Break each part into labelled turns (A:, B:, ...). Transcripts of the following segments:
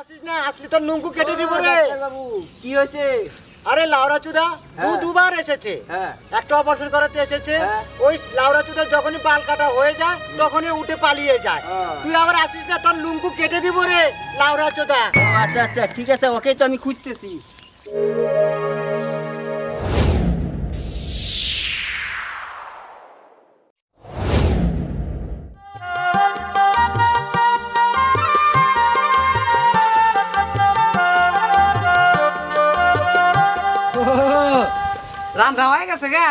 A: আসিস না আসলি তোর নুঙ্কু কেটে দিব রে।
B: বাবু। কি হয়েছে?
A: আরে লাউরা চুদা দু
B: হ্যাঁ।
A: দুবার এসেছে।
B: হ্যাঁ।
A: একটা অপারেশন করাতে এসেছে।
B: হ্যাঁ।
A: ওই লাউরা চুদা যখনই বাল কাটা হয়ে যায় তখনই উঠে পালিয়ে যায়।
B: হ্যাঁ।
A: তুই আবার আসিস না তোর লুঙ্কু কেটে দিব রে লাউরা চুদা।
B: আচ্ছা আচ্ছা ঠিক আছে ওকেই তো আমি খুঁজতেছি।
C: রান্না হয়ে গেছে গা।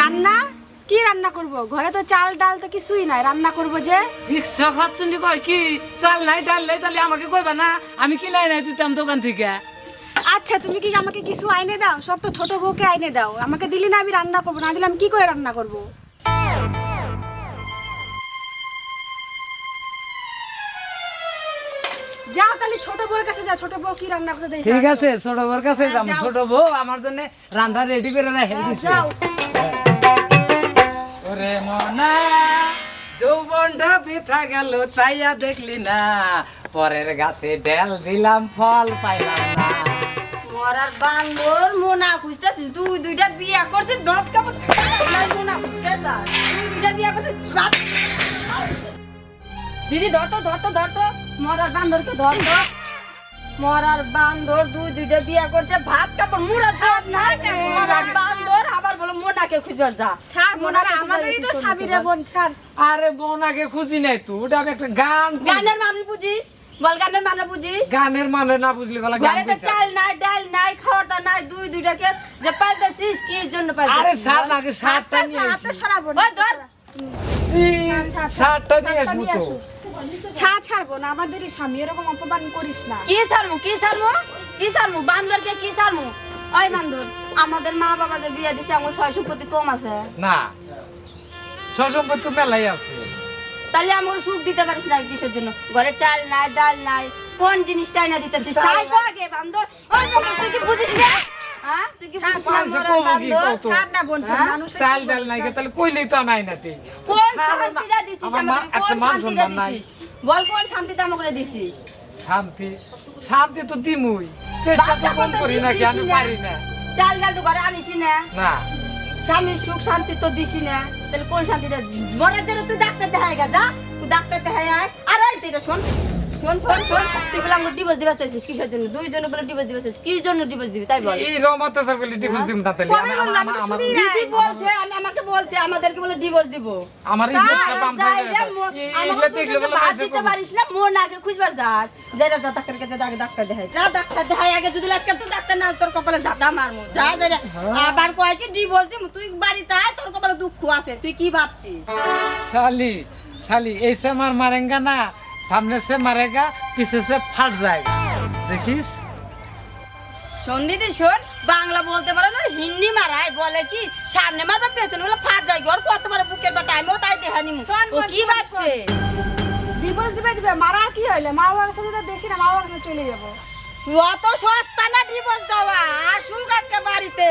D: রান্না? কি রান্না করব? ঘরে তো চাল ডাল তো কিছুই নাই। রান্না করব যে।
C: রিক্সা খাচ্ছেন কয়? কি? চাল নাই ডাল নাই তাহলে আমাকে কইবা না? আমি কি লাই নাই দিতাম দোকান থেকে?
D: আচ্ছা তুমি কি আমাকে কিছু আইনে দাও? সব তো ছোট বউকে আইনে দাও। আমাকে দিলি না আমি রান্না করব না দিলে আমি কি করে রান্না করব? তাহলে ছোট কাছে যাও ছোট বউ কি রান্না করতে দেখে
C: ঠিক আছে ছোট বউর কাছে যাম
D: যাও।
C: ছোট বউ আমার জন্য রান্না রেডি করে রেখে
D: হ্যাঁ,
C: দিছে।
D: যাও।
C: ওরে মনা যৌবনটা বৃথা গেল চাইয়া দেখলি না। পরের গাছে ডেল দিলাম ফল পাইলাম না।
E: মরার বান্দর মোনা খুঁজতেছিস দুই দুইটা বিয়া করছিস দশ কাপড় মোনা খুঁজতেছ দুই দুইটা বিয়া করছিস। দিদি ধরতো ধরতো ধর তো ধর তো। মরার বান্দরকে ধর তো। মরার বান্দর দুই দুইটা বিয়া করছে ভাত কাপড় মুড়া খাওয়ার না। মরার বান্দর আবার বলো মোনাকে খুঁজবার যা।
D: ছাড় মোনারা
E: মোনাকে
D: আমাদেরই তো সাবিরে বোন ছাড়।
C: আরে বোনাকে খুঁজি নাই তুই ওটা আমি একটা গান
E: গানের মানে বুঝিস? বল গানের মানে বুঝিস?
C: গানের মানে না বুঝলি বলা গান
E: তো চাল নাই ডাল নাই খাওয়াটা নাই দুই দুইটাকে যে পাইতেছিস কি জন্য
C: আরে
E: পাইতেছিস
C: সার নাকি সারটা
D: হাতটা
C: নিয়ে আসি।
D: সরাবো
E: ওই ধর।
C: এই, নিয়ে আসব তো।
D: ছা ছাড়বো না আমাদেরই স্বামী এরকম অপমান করিস না।
E: কি সারমু কি সারমু কি সারমু বান্দরকে কি সারমু ওই বান্দর আমাদের মা বাবা বিয়ে দিছে আমার ছয় সম্পত্তি কম আছে।
C: না সসম্পদ তো মেলাই আছে।
E: তাহলে আমার সুখ দিতে পারিস না কিসের জন্য? ঘরে চাল নাই ডাল নাই কোন জিনিসটাই না দিতে
C: চাল
E: সাই আগে বান্দর। ওই তুই কি বুঝিস না? হ্যাঁ? হ্যাঁ?
D: মানুষের
C: চাল ডাল নাই তাহলে কইলেই তো নাই নাতি?
E: কোন
C: ছাড়ো না।
E: শান্তিটা দিছিস
C: আমার মা-
E: আমাদের
C: একটা মান সম্মান নাই।
E: বল কোন শান্তিটা আমাকে দিছিস?
C: শান্তি শান্তি তো দিমুই। চেষ্টা তো কম করি নাকি আমি
E: না।
C: পারি না।
E: চাল ডাল তো ঘরে আনিস না?
C: না।
E: স্বামীর সুখ শান্তি তো দিসি না? তাহলে কোন শান্তিটা জন্য তুই ডাক্তার দেখাই গা যা। তুই ডাক্তার দেখাই আয়। আর এই তুই শোন ডিভোর্স কিসের জন্য? দুই বলে দিবি? তাই
C: হ্যাঁ।
D: দিব
C: আমি
E: আমাকে বলছে আমাদেরকে বলে দিব। যাস ডাক্তার দেখাই ডাক্তার দেখাই আগে যদি আজকে তুই ডাক্তার না তোর আবার কয় যে তুই বাড়িতে আয় তোর কপালে দুঃখ আছে। তুই কি ভাবছিস?
C: সালি সালি আমার মারেঙ্গা না सामने से मारेगा पीछे से फट जाएगा देखिस
E: শোন দিদি শোন বাংলা বলতে পারে না হিন্দি মারায় বলে কি সামনে মারবে পেছনে বলে ফাট যায় ওর কত বড় বুকের বা টাইমও তাই দেখা নিমু
D: শোন,
E: ও
D: শোন,
E: কি
D: শোন,
E: ভাবছে
D: ডিভোর্স দিবে দিবে মারার কি হইলে মা বাবার সাথে তো দেশি না মা বাবার কাছে চলে যাবো
E: অত সস্তা না ডিভোর্স দেওয়া? আর আজকে বাড়িতে।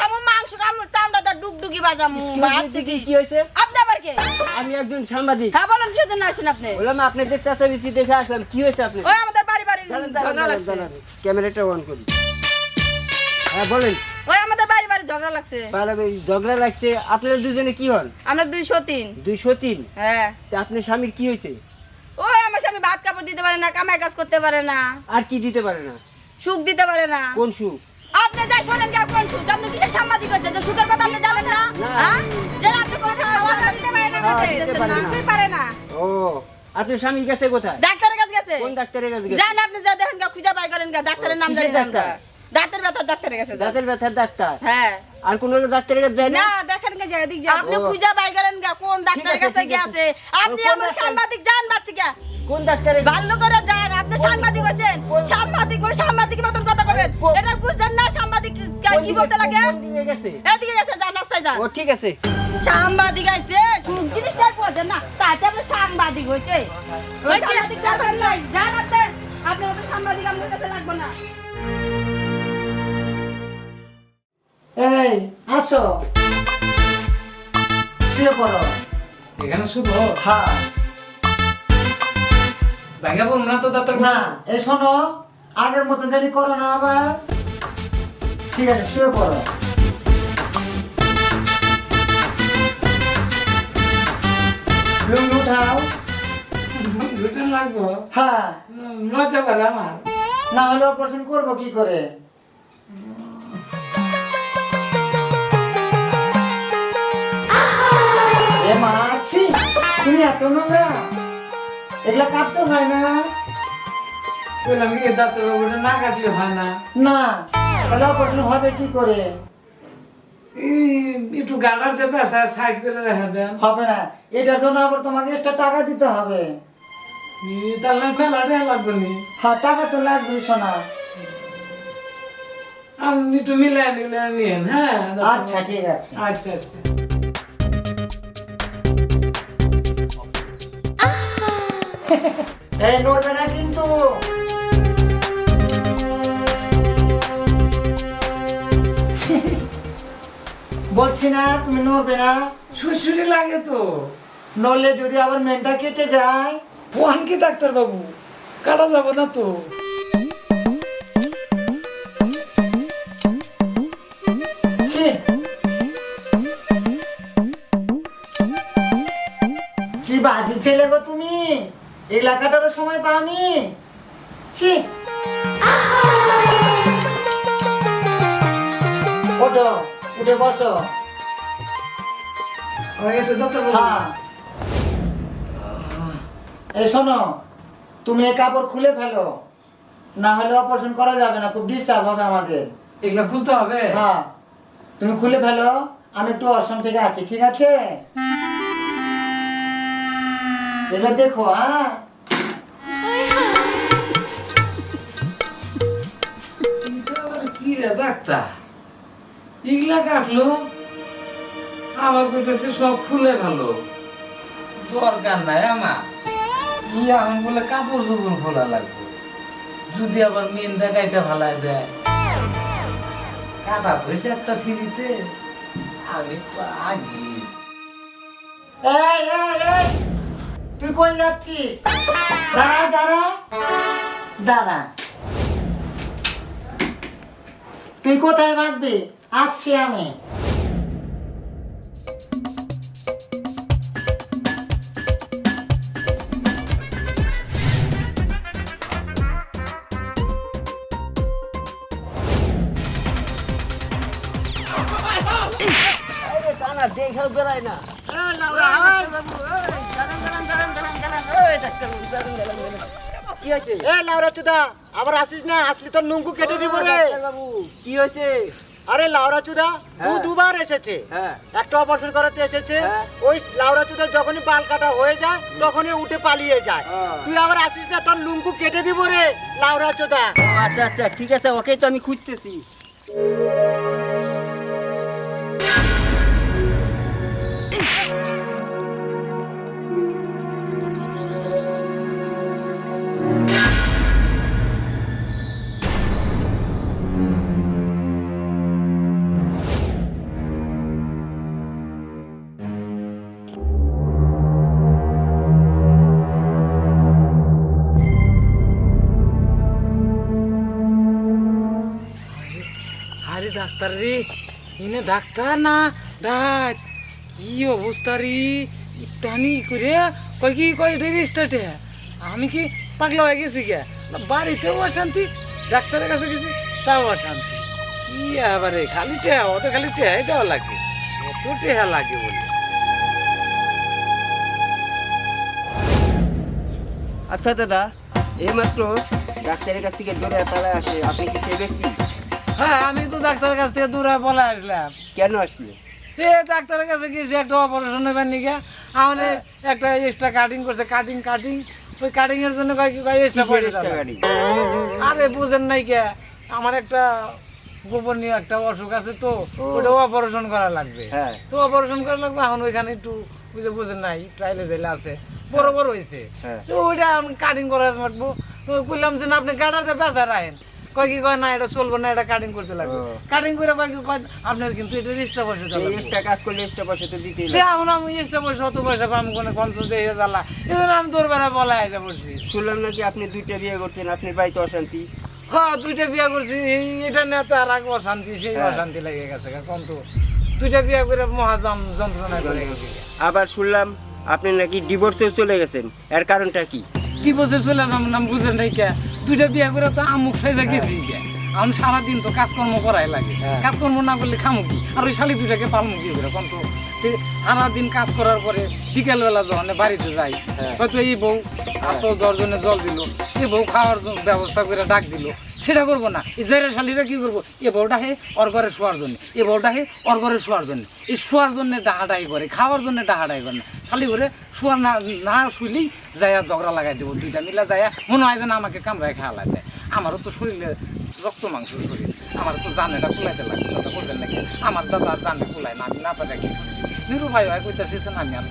E: খামু মাংস খামু চামড়া ডুগডুগি বাজামু। ভাবছে কি
B: কি হয়েছে?
E: আপনি আবার কে?
B: আমি একজন সাংবাদিক।
E: হ্যাঁ বলুন কি জন্য আসেন আপনি?
B: বললাম আপনাদের চাষাবিসি দেখে আসলাম কি হয়েছে আপনি
E: ওই আমাদের বাড়ি বাড়ি ঝগড়া লাগছে।
B: ক্যামেরাটা অন করি। হ্যাঁ বলেন।
E: ওই আমাদের বাড়ি বাড়ি ঝগড়া লাগছে।
B: পালাবে ঝগড়া লাগছে। আপনারা দুজনে কি হন?
E: আমরা দুইশো তিন
B: দুইশো তিন
E: হ্যাঁ।
B: তা আপনার স্বামীর কি হয়েছে?
E: স্বামী ভাত কাপড় দিতে পারে না কামাই কাজ করতে পারে না।
B: আর কি দিতে পারে না?
E: সুখ দিতে পারে না।
B: কোন সুখ?
E: আপনি যাই শোনেন কি কোন সুখ? আপনি কিসের সাংবাদিক হচ্ছেন তো সুখের কথা আপনি জানেন না? হ্যাঁ? যে আপনি কোন সুখ দিতে পারে না
B: দিতে পারে না।
D: কিছুই পারে না।
B: ও আপনার স্বামী গেছে কোথায়?
E: ডাক্তারের কাছে গেছে?
B: কোন ডাক্তারের কাছে গেছে?
E: জান আপনি যা দেখেন গা খুঁজে বাই করেন গা ডাক্তারের নাম জানেন না? দাঁতের ব্যথা ডাক্তারের কাছে যান।
B: দাঁতের ব্যথার ডাক্তার?
E: হ্যাঁ।
B: আর কোন ডাক্তারের কাছে যায় না?
D: না দেখেন গে যায় এদিক যা
E: আপনি
B: ও।
E: খুঁজে বাই করেন গা কোন ডাক্তারের
B: আছে,
E: কাছে
B: ঠিক।
E: আপনি
B: কোন
E: আমার
B: ডাক্তার?
E: সাংবাদিক বাদ থেকে।
B: কোন ডাক্তারের
E: ভালো করে যান আপনি সাংবাদিক হয়েছেন। সাংবাদিক করে সাংবাদিক মতন কথা বলেন।
B: কোন-
E: এটা বুঝছেন না সাংবাদিক
B: কোন
E: কি
B: দিকে-
E: বলতে লাগে?
B: কোন দিকে গেছে?
E: এদিকে গেছে যান রাস্তায় যান।
B: ও ঠিক আছে।
E: সাংবাদিক আছে সুখ জিনিসটাই বোঝেন না। তাতে আপনি সাংবাদিক হয়েছে। ওই সাংবাদিক দরকার নাই। যান আপনি আপনি সাংবাদিক আপনার কাছে লাগবে না।
A: এই আসো। শুয়ে পড়ো।
C: এখানে শুভ
A: হ্যাঁ।
C: ভাঙা পড়ব না তো দাঁতর
A: না এই শোনো আগের মতো জানি করো না আবার। ঠিক আছে শুয়ে পড়ো। লুঙ্গি উঠাও।
C: দুটো লাগবো?
A: হ্যাঁ।
C: মজা পারে আমার।
A: না হলে অপারেশন করব কি করে? ছি, তুমি এত নোংরা। এগুলা কাটতে হয় না।
C: বললাম কি দাঁতর ওটা না কাটলে হয় না।
A: না তাহলে অপারেশন হবে কি করে?
C: এই একটু গাড়াতে পেশা সাইড করে দেখা দেন।
A: হবে না এটার জন্য আবার তোমাকে এক্সট্রা টাকা দিতে হবে।
C: তাহলে মেলাটা লাগবে নি।
A: হ্যাঁ টাকা তো লাগবে
C: আপনি মিলাই হ্যাঁ?
A: আচ্ছা ঠিক আছে।
C: আচ্ছা আচ্ছা।
A: এই নড়বে না কিন্তু। বলছি না তুমি নড়বে না।
C: সুশুরি লাগে তো।
A: নড়লে যদি আবার মেনটা কেটে যায়।
C: ফোন কি ডাক্তার বাবু কাটা যাবে না তো।
A: কি বাজি ছেলে গো তুমি? এলাকাটারও সময় পাওনি। ছি। ওঠো উঠে বসো।
C: হয়ে গেছে
A: হ্যাঁ। এই শোনো তুমি এই কাপড় খুলে ফেলো। না হলে অপারেশন করা যাবে না খুব ডিস্টার্ব হবে আমাদের।
C: এগুলা খুলতে হবে?
A: হ্যাঁ। তুমি খুলে ফেলো আমি একটু অসম থেকে আছি ঠিক আছে? এটা দেখো
C: কি রে ডাক্তার এগুলা কাটলো? আমার কইতেছে সব খুলে ভালো। দরকার নাই আমার। বলে কাপড় চোপড় খোলা লাগবে। যদি আবার মেনটা কাইটা ভালাই দেয়। কাটা তো একটা ফ্রিতে। আমি
A: এই এই! তুই কই যাচ্ছিস? দাঁড়া দাঁড়া। দাঁড়া। তুই কোথায় ভাববি আসছি আমি।
B: হয়েছে?
A: এ লাউরা চুদা আবার আসিস না? আসলি তোর নুঙ্গু কেটে দিব রে।
B: বাবু কি হয়েছে?
A: আরে লাউরা চুদা দু
B: হ্যাঁ।
A: দুবার এসেছে।
B: হ্যাঁ।
A: একটা অপারেশন করাতে এসেছে।
B: হ্যাঁ।
A: ওই লাউরা চুদা যখনই বাল কাটা হয়ে যায় তখনই উঠে পালিয়ে যায়।
B: হ্যাঁ।
A: তুই আবার আসিস না তোর লুঙ্গু কেটে দিব রে লাউরা চুদা।
B: আচ্ছা আচ্ছা ঠিক আছে ওকেই তো আমি খুঁজতেছি।
C: ডাক্তার রে? ইনে ডাক্তার না? ডাক। কি অবস্থা রে? টানি করে কয় কি কয় রেজিস্টার্টে আমি কি পাগলা হয়ে গেছি গে? বাড়িতেও অশান্তি, ডাক্তারের কাছে গেছি, তাও অশান্তি। কি আবারে খালি টেহা? অত খালি টেহাই দেওয়া লাগে। এত টেহা লাগে বলে।
B: আচ্ছা দাদা, এইমাত্র ডাক্তারের কাছ থেকে দৌড়ে পালায় আসে। আপনি কি সেই ব্যক্তি?
C: হ্যাঁ আমি তো ডাক্তারের কাছ থেকে দূরে আসলাম।
B: কেন আসলে?
C: এ ডাক্তারের কাছে গেছি একটা অপারেশন নিকে। আমাদের একটা এক্সট্রা কাটিং করছে কাটিং কাটিং ওই কাটিং এর জন্য কয় কয় এক্সট্রা পয়সা
B: extra
C: দাও।
B: গাড়ি?
C: আরে বুঝেন নাই কে আমার একটা গোপনীয় একটা অসুখ আছে তো ওটা অপারেশন করা লাগবে।
B: হ্যাঁ।
C: তো অপারেশন করা লাগবে এখন ওইখানে একটু বুঝে বুঝেন নাই ট্রাইলে যাইলে আছে। বড় বড় হয়েছে
B: হ্যাঁ।
C: তো ওইটা কাটিং করা লাগবো। তো কইলাম যে আপনি গাড়াতে বেচা রাখেন কয় কি কয় না এটা চলবে না এটা কাটিং করতে লাগবে। কাটিং করে কয় কি কয় আপনার কিন্তু এটা এক্সট্রা পয়সা
B: এক্সট্রা কাজ করলে এক্সট্রা পয়সা তো দিতেই
C: এখন আমি এক্সট্রা পয়সা অত পয়সা পাম কোনো দিয়ে জ্বালা। আমি তোর বেলা বলা পড়ছি।
B: শুনলাম নাকি আপনি দুইটা বিয়ে করছেন আপনি বাড়িতে অশান্তি?
C: হ্যাঁ দুইটা বিয়া করছি। এটা নিয়ে তো আর আগে অশান্তি সেই
B: হ্যাঁ।
C: অশান্তি লেগে গেছে কম তো? দুইটা বিয়া করে মহাজম যন্ত্রণা করে গেছে।
B: আবার শুনলাম আপনি নাকি ডিভোর্সেও চলে গেছেন। এর কারণটা কি?
C: ডিভোর্সে চলে যাম নাম বুঝেন নাই কে? দুইটা বিয়া করে তো আমুক ফেজা গেছি কে? আমি সারাদিন তো কাজকর্ম করাই লাগে।
B: হ্যাঁ।
C: কাজকর্ম না করলে খামো কি? আর ওই শালি দুইটাকে পালমু কি করে? কোন তো সারাদিন কাজ করার পরে বিকেলবেলা যখন বাড়িতে যাই
B: হ্যাঁ।
C: হয়তো এই বউ আর তো দশজনে জল দিল। এই বউ খাওয়ার ব্যবস্থা করে ডাক দিল। সেটা করব না। এই জেরে শালিরা কি করব? এ বউটা হে ওর ঘরে শোয়ার জন্য। এ বউটা হে ওর ঘরে শোয়ার জন্য। এই শোয়ার জন্য ডাহাডাই করে, খাওয়ার জন্য ডাহাডাই করে না। শালি করে শোয়ার না না শুইলেই যাইয়া ঝগড়া লাগাই দেবো, দুইটা মিলা যাইয়া মনে হয় যেন আমাকে কামড়ায় খাওয়া দেয়। আমারও তো শরীরে রক্ত মাংস শরীর। আমার তো জানেটা কুলাইতে লাগে দাদা বলছেন নাকি? আমার দাদা জানে কুলায় না, আমি না পারে কি ভাই ভাই কইতাছে যে আমি আর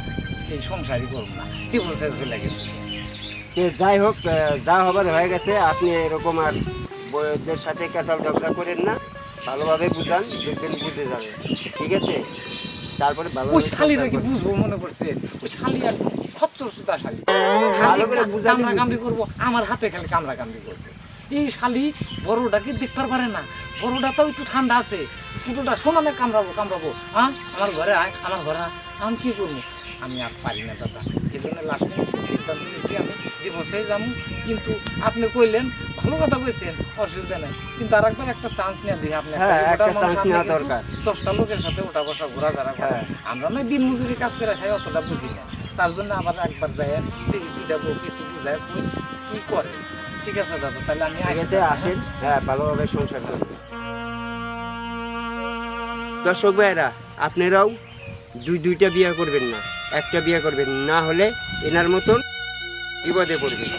C: এই সংসারই করব না। ডিভোর্সে চলে গেছে।
B: যাই হোক যা হবার হয়ে গেছে, আপনি এরকম আর বউদের সাথে কাঁচাল ঝগড়া করেন না ভালোভাবে বুঝান দেখবেন বুঝে যাবে। ঠিক আছে? তারপরে
C: ওই
B: শালি
C: শালিরা কি
B: সংসার করবেন।
C: বুঝব মনে করছে? ওই শালি আর খচ্চর সুতা শালি।
B: ভালো করে বুঝালে
C: কামড়া করব আমার হাতে খালি কামড়া কামড়ি করবে। এই শালি বড়টাকে দেখতে পারে না? বড়টা তো একটু ঠান্ডা আছে ছোটটা শোনালে কামড়াবো কামড়াবো। হ্যাঁ? আমার ঘরে আয় আমার ঘরে আয়। আমি কি করব? আমি আর পারি না দাদা। এই জন্য লাস্ট সিদ্ধান্ত নিয়েছি আমি ডিভোর্সে যাব। কিন্তু আপনি কইলেন ভালো কথা কইছেন অসুবিধা নেই। কিন্তু আর একবার একটা চান্স নিয়ে দিই আপনি।
B: হ্যাঁ,
C: মানুষ,
B: chance
C: আপনি
B: নেওয়া দরকার।
C: দশটা লোকের সাথে ওটা বসা ঘোরাফেরা করে।
B: হ্যাঁ।
C: আমরা না দিন মজুরি কাজ করে খাই অতটা বুঝি না। তার জন্য আবার একবার যাই দেখি দুইটা বউকে একটু বুঝায় কই কি করে। ঠিক আছে দাদা তাহলে আমি
B: আসেন। হ্যাঁ ভালোভাবে সংসার করবেন দর্শক ভাইরা আপনারাও দুই দুইটা বিয়ে করবেন না একটা বিয়ে করবেন। না হলে এনার মতন বিপদে পড়বেন।